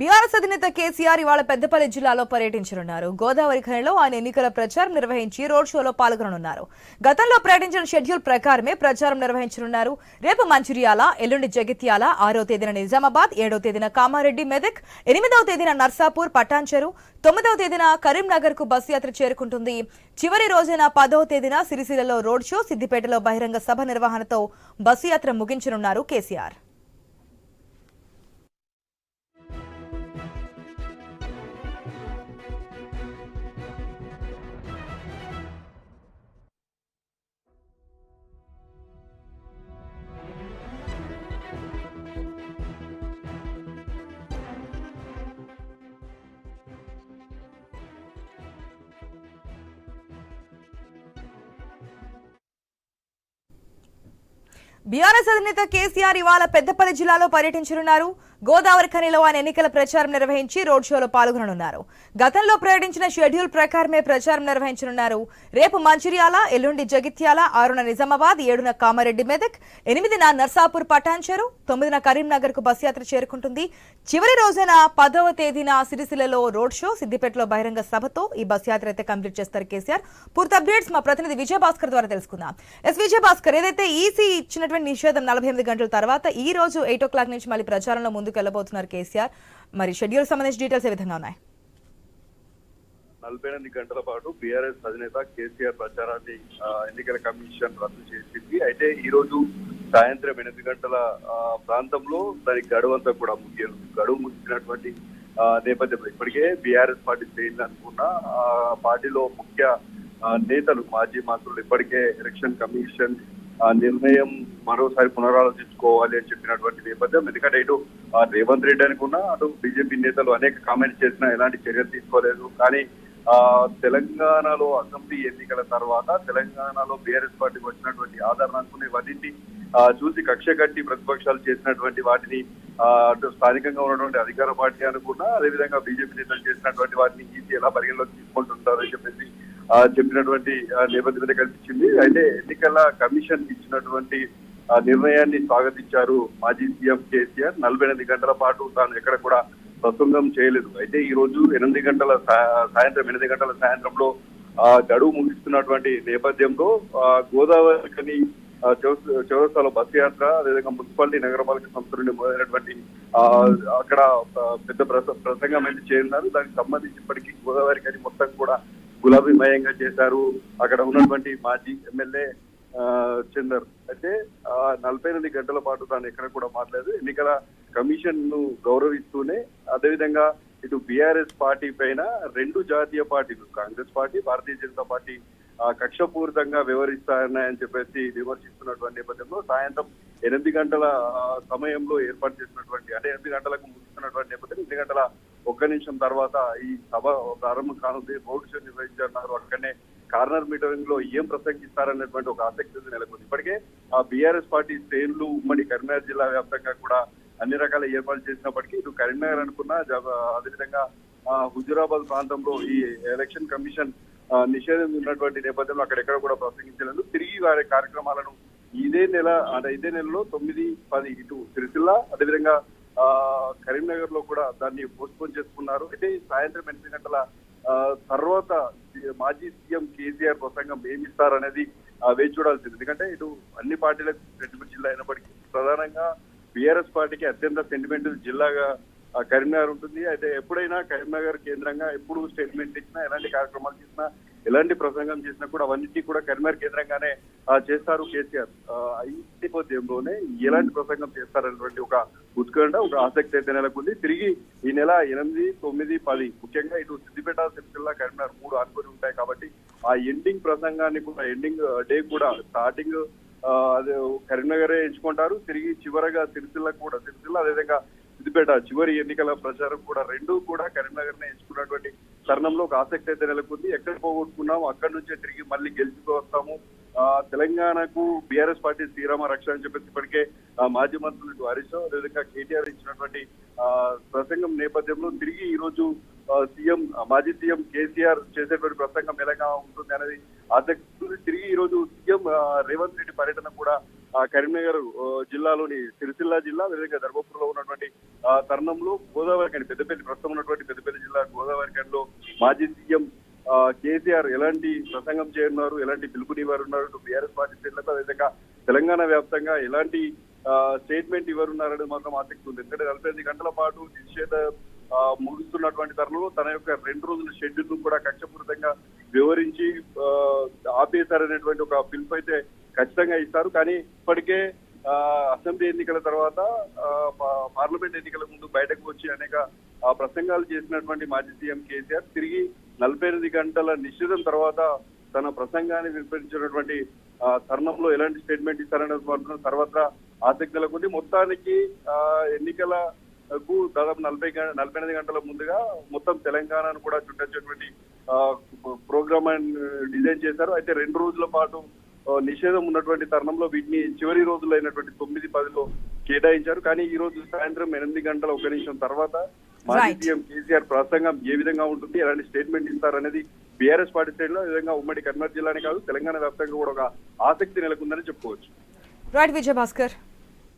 BRS అధినేత కేసీఆర్ ఇవాళ పెద్దపల్లి జిల్లాలో పర్యటించనున్నారు. గోదావరి ఖనిలో ఆయన ఎన్నికల ప్రచారం నిర్వహించి రోడ్ షోలో పాల్గొననున్నారు. గతంలో ప్రకటించిన షెడ్యూల్ ప్రకారమే ప్రచారం నిర్వహించనున్నారు. రేపు మంచిర్యాల ఎల్లుండి జగిత్యాల ఆరో తేదీన నిజామాబాద్ ఏడో తేదీన కామారెడ్డి మెదక్ ఎనిమిదవ తేదీన నర్సాపూర్ పటాన్చెరు తొమ్మిదవ తేదీన కరీంనగర్కు బస్సు యాత్ర చేరుకుంటుంది. చివరి రోజున పదవ తేదీన సిరిసిల్లలో రోడ్ షో సిద్దిపేటలో బహిరంగ సభ నిర్వహణతో బస్సు యాత్ర ముగించనున్నారు కేసీఆర్. బీఆర్ఎస్ అధినేత కేసీఆర్ ఇవాళ పెద్దపల్లి జిల్లాలో పర్యటించనున్నారు. గోదావరి ఖనిలో ఆయన ఎన్నికల ప్రచారం నిర్వహించి రోడ్ షోలో పాల్గొననున్నారు. గతంలో ప్రకటించిన షెడ్యూల్ ప్రకారమే ప్రచారం నిర్వహించనున్నారు. రేపు మంచిర్యాల ఎల్లుండి జగిత్యాల ఆరున నిజామాబాద్ ఏడున కామారెడ్డి మెదక్ ఎనిమిదిన నర్సాపూర్ పటాన్చెరు తొమ్మిదిన కరీంనగర్కు బస్ యాత్ర చేరుకుంటుంది. చివరి రోజున పదవ తేదీన సిరిసిల్లలో రోడ్ షో సిద్దిపేటలో బహిరంగ సభతో ఈ బస్ యాత్ర అయితే కంప్లీట్ చేస్తారు కేసీఆర్. పూర్తి అప్డేట్స్ మా ప్రతినిధి విజయ భాస్కర్ ద్వారా తెలుసుకుందాం. ఎస్ విజయ భాస్కర్ ఏదైతే ఈసీ ఇచ్చినటువంటి నిషేధం నలభై ఎనిమిది గంటల తర్వాత ఈ రోజు ఎయిట్ ఓ క్లాక్ నుంచి మళ్ళీ ప్రచారంలో ముందుకు వెళ్ళబోతున్నారు కేసీఆర్. మరి షెడ్యూల్ సంబంధించి డీటెయిల్స్ ఏ విధంగా ఉన్నాయి? నలభై ఎనిమిది గంటల పాటు బీఆర్ఎస్ అధినేత కేసీఆర్ ప్రచారాన్ని ఎన్నికల కమిషన్ రద్దు చేసింది. అయితే ఈ రోజు సాయంత్రం ఎనిమిది గంటల ప్రాంతంలో దాని గడువు అంతా కూడా ముగియదు. గడువు ముగిసినటువంటి నేపథ్యంలో ఇప్పటికే బీఆర్ఎస్ పార్టీ చేయాలని అనుకున్న పార్టీలో ముఖ్య నేతలు మాజీ మంత్రులు ఇప్పటికే ఎలక్షన్ కమిషన్ నిర్ణయం మరోసారి పునరాలోచించుకోవాలి అని చెప్పినటువంటి నేపథ్యం. ఎందుకంటే ఇటు రేవంత్ రెడ్డి అనుకున్నా అటు బీజేపీ నేతలు అనేక కామెంట్స్ చేసినా ఎలాంటి చర్యలు తీసుకోలేదు. కానీ ఆ తెలంగాణలో అసెంబ్లీ ఎన్నికల తర్వాత తెలంగాణలో బీఆర్ఎస్ పార్టీకి వచ్చినటువంటి ఆదరణ అనుకునే వాటిని చూసి కక్ష కట్టి ప్రతిపక్షాలు చేసినటువంటి వాటిని అటు స్థానికంగా ఉన్నటువంటి అధికార పార్టీ అనుకున్నా అదేవిధంగా బీజేపీ నేతలు చేసినటువంటి వాటిని ఈసీ ఎలా పరిగణలోకి తీసుకుంటుంటారని చెప్పేసి చెప్పినటువంటి నేపథ్యం కనిపించింది. అయితే ఎన్నికల కమిషన్ ఇచ్చినటువంటి ఆ నిర్ణయాన్ని స్వాగతించారు మాజీ సీఎం కేసీఆర్. నలభై ఎనిమిది గంటల పాటు తాను ఎక్కడ కూడా ప్రసంగం చేయలేదు. అయితే ఈ రోజు ఎనిమిది గంటల సాయంత్రం ఎనిమిది గంటల సాయంత్రంలో ఆ గడువు ముగిస్తున్నటువంటి నేపథ్యంలో ఆ, గోదావరి కని చౌరస్తాలో బస్ యాత్ర అదేవిధంగా మున్సిపాలిటీ నగరపాలక సంస్థ నుండి మొదలైనటువంటి ఆ, అక్కడ పెద్ద ప్రస- ప్రసంగం అయితే చేరినారు దానికి సంబంధించి ఇప్పటికీ గోదావరి కని మొత్తం కూడా గులాబీమయంగా చేశారు. అక్కడ ఉన్నటువంటి మాజీ ఎమ్మెల్యే చందర్. అయితే ఆ, నలభై ఎనిమిది గంటల పాటు తాను ఎక్కడ కూడా మాట్లాడలేదు. ఎన్నికల కమిషన్ను గౌరవిస్తూనే అదేవిధంగా ఇటు బీఆర్ఎస్ పార్టీ పైన రెండు జాతీయ పార్టీలు కాంగ్రెస్ పార్టీ భారతీయ జనతా పార్టీ ఆ, కక్షపూరితంగా వ్యవహరిస్తాయని చెప్పేసి విమర్శిస్తున్నటువంటి నేపథ్యంలో సాయంత్రం ఎనిమిది గంటల సమయంలో ఏర్పాటు చేసినటువంటి అంటే ఎనిమిది గంటలకు ముగిస్తున్నటువంటి నేపథ్యం ఎనిమిది గంటల ఒక్క నిమిషం తర్వాత ఈ సభ ప్రారంభం కానుంది. రోడ్ షో నిర్వహించారు అక్కడనే కార్నర్ మీటరింగ్లో ఏం ప్రసంగిస్తారనేటువంటి ఒక ఆసక్తి నెలకొంది. ఇప్పటికే ఆ బీఆర్ఎస్ పార్టీ శ్రేణులు ఉమ్మడి కరీంనగర్ జిల్లా వ్యాప్తంగా కూడా అన్ని రకాల ఏర్పాట్లు చేసినప్పటికీ ఇటు కరీంనగర్ అనుకున్న జ- అదేవిధంగా ఆ, హుజురాబాద్ ప్రాంతంలో ఈ ఎలక్షన్ కమిషన్ నిషేధం ఉన్నటువంటి నేపథ్యంలో అక్కడెక్కడ కూడా ప్రసంగించలేదు. తిరిగి వారి కార్యక్రమాలను ఇదే నెల అంటే ఇదే నెలలో తొమ్మిది పది ఇటు సిరిసిల్ల అదేవిధంగా కరీంనగర్లో కూడా దాన్ని పోస్ట్పోన్ చేసుకున్నారు. అయితే సాయంత్రం ఎనిమిది గంటల తర్వాత మాజీ సీఎం కేసీఆర్ ప్రసంగం ఏమిస్తారనేది వేచి చూడాల్సింది. ఎందుకంటే ఇటు అన్ని పార్టీలకు సెంటిమెంట్ జిల్లా అయినప్పటికీ ప్రధానంగా బీఆర్ఎస్ పార్టీకి అత్యంత సెంటిమెంటల్ జిల్లాగా కరీంనగర్ ఉంటుంది. అయితే ఎప్పుడైనా కరీంనగర్ కేంద్రంగా ఎప్పుడు స్టేట్మెంట్ ఇచ్చినా ఎలాంటి కార్యక్రమాలు చేసినా ఎలాంటి ప్రసంగం చేసినా కూడా అవన్నిటి కూడా కరీంనగర్ కేంద్రంగానే చేస్తారు కేసీఆర్. నేపథ్యంలోనే ఎలాంటి ప్రసంగం చేస్తారనేటువంటి ఒక ఉత్కంఠ ఒక ఆసక్తి అయితే నెలకొంది. తిరిగి ఈ నెల ఎనిమిది తొమ్మిది పది ముఖ్యంగా ఇటు సిద్దిపేట సిరిసిల్ల కరీంనగర్ మూడు ఆనుకొని ఉంటాయి కాబట్టి ఆ ఎండింగ్ ప్రసంగాన్ని కూడా ఎండింగ్ డే కూడా స్టార్టింగ్ అదే కరీంనగరే ఎంచుకుంటారు. తిరిగి చివరగా సిరిసిల్ల కూడా సిరిసిల్ల అదేవిధంగా సిద్దిపేట చివరి ఎన్నికల ప్రచారం కూడా రెండు కూడా కరీంనగర్ నే ఎంచుకున్నటువంటి తరుణంలో ఒక ఆసక్తి అయితే నెలకొంది. ఎక్కడ పోగొట్టుకున్నాము అక్కడి నుంచే తిరిగి మళ్ళీ గెలుచుకు వస్తాము. ఆ, తెలంగాణకు బీఆర్ఎస్ పార్టీ శ్రీరామ రక్ష అని చెప్పేసి ఇప్పటికే మాజీ మంత్రులు ఇటు హరీష్ అదేవిధంగా కేటీఆర్ ఇచ్చినటువంటి ప్రసంగం నేపథ్యంలో తిరిగి ఈ రోజు సీఎం మాజీ సీఎం కేసీఆర్ చేసేటువంటి ప్రసంగం ఎలాగా ఉంటుంది అనేది ఆసక్తి. తిరిగి ఈ రోజు సీఎం రేవంత్ రెడ్డి పర్యటన కూడా కరీంనగర్ జిల్లాలోని సిరిసిల్ల జిల్లా అదేవిధంగా ధర్మపురంలో ఉన్నటువంటి తరుణంలో గోదావరి కానీ పెద్దపల్లి ప్రస్తుతం ఉన్నటువంటి పెద్దపల్లి జిల్లా గోదావరి మాజీ సీఎం కేసీఆర్ ఎలాంటి ప్రసంగం చేయనున్నారు? ఎలాంటి పిలుపునివ్వరు ఉన్నారు? బీఆర్ఎస్ పార్టీ శ్రేణులకు అదేవిధంగా తెలంగాణ వ్యాప్తంగా ఎలాంటి స్టేట్మెంట్ ఇవ్వరున్నారని మాత్రం ఆసక్తి ఉంది. ఎందుకంటే నలభై ఐదు గంటల పాటు నిషేధ ముగుస్తున్నటువంటి తరుణంలో తన యొక్క రెండు రోజుల షెడ్యూల్ను కూడా కక్షపూరితంగా వివరించి ఆపేశారనేటువంటి ఒక పిలుపు అయితే ఖచ్చితంగా ఇస్తారు. కానీ ఇప్పటికే ఆ, అసెంబ్లీ ఎన్నికల తర్వాత ఆ, పార్లమెంట్ ఎన్నికల ముందు బయటకు వచ్చి అనేక ఆ, ప్రసంగాలు చేసినటువంటి మాజీ సీఎం కేసీఆర్ తిరిగి నలభై ఎనిమిది గంటల నిషేధం తర్వాత తన ప్రసంగాన్ని వినిపించినటువంటి తరుణంలో ఎలాంటి స్టేట్మెంట్ ఇస్తారనేది మాత్రం సర్వత్రా ఆసక్తి నెలకొంది మొత్తానికి ఆ, ఎన్నికల కు దాదాపు నలభై గ- నలభై ఎనిమిది గంటల ముందుగా మొత్తం తెలంగాణను కూడా చుట్టొచ్చేటువంటి ప్రోగ్రామ్ డిజైన్ చేశారు. అయితే రెండు రోజుల పాటు నిషేధం ఉన్నటువంటి తరుణంలో వీటిని చివరి రోజులైనటువంటి తొమ్మిది పదిలో కేటాయించారు. కానీ ఈ రోజు సాయంత్రం ఎనిమిది గంటల ఒక నిమిషం తర్వాత మాజీ. సీఎం కేసీఆర్ ప్రసంగం ఏ విధంగా ఉంటుంది? ఎలాంటి స్టేట్మెంట్ ఇస్తారనేది బీఆర్ఎస్ పార్టీ శ్రేణిలో ఈ విధంగా ఉమ్మడి కర్నూలు జిల్లానే కాదు తెలంగాణ వ్యాప్తంగా కూడా ఒక ఆసక్తి నెలకొందని చెప్పుకోవచ్చు. రైట్ విజయభాస్కర్.